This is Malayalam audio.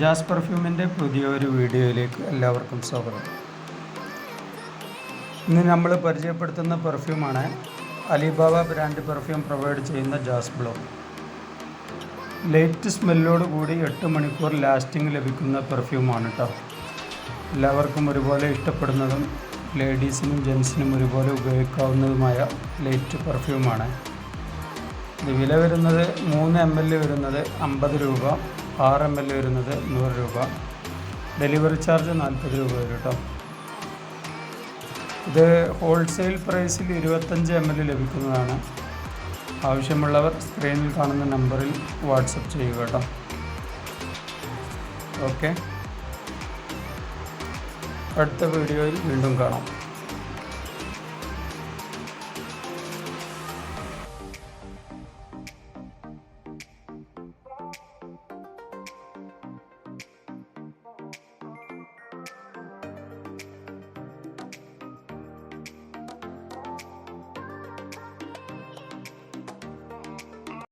ജാസ് പെർഫ്യൂമിന്റെ പുതിയൊരു വീഡിയോയിലേക്ക് എല്ലാവർക്കും സ്വാഗതം. ഇന്ന് നമ്മൾ പരിചയപ്പെടുത്തുന്ന പെർഫ്യൂമാണ് അലിബാബ ബ്രാൻഡ് പെർഫ്യൂം പ്രൊവൈഡ് ചെയ്യുന്ന ജാസ് ബ്ലോ. ലൈറ്റ് സ്മെല്ലോട് കൂടി എട്ട് മണിക്കൂർ ലാസ്റ്റിംഗ് ലഭിക്കുന്ന പെർഫ്യൂമാണ് കേട്ടോ എല്ലാവർക്കും ഒരുപോലെ ഇഷ്ടപ്പെടുന്നതും ലേഡീസിനും ജെൻസിനും ഒരുപോലെ ഉപയോഗിക്കാവുന്നതുമായ ലൈറ്റ് പെർഫ്യൂമാണ്. ഇത് വില വരുന്നത് മൂന്ന് എം എൽ വരുന്നത് അമ്പത് രൂപ. ആറ് എം എൽ വരുന്നത് നൂറ് രൂപ. ഡെലിവറി ചാർജ് നാൽപ്പത് രൂപ വരും കേട്ടോ. ഇത് ഹോൾസെയിൽ പ്രൈസിൽ ഇരുപത്തഞ്ച് എം എൽ ലഭിക്കുന്നതാണ്. ആവശ്യമുള്ളവർ സ്ക്രീനിൽ കാണുന്ന നമ്പറിൽ വാട്സപ്പ് ചെയ്യുക കേട്ടോ. ഓക്കെ. അടുത്ത വീഡിയോയിൽ വീണ്ടും കാണാം.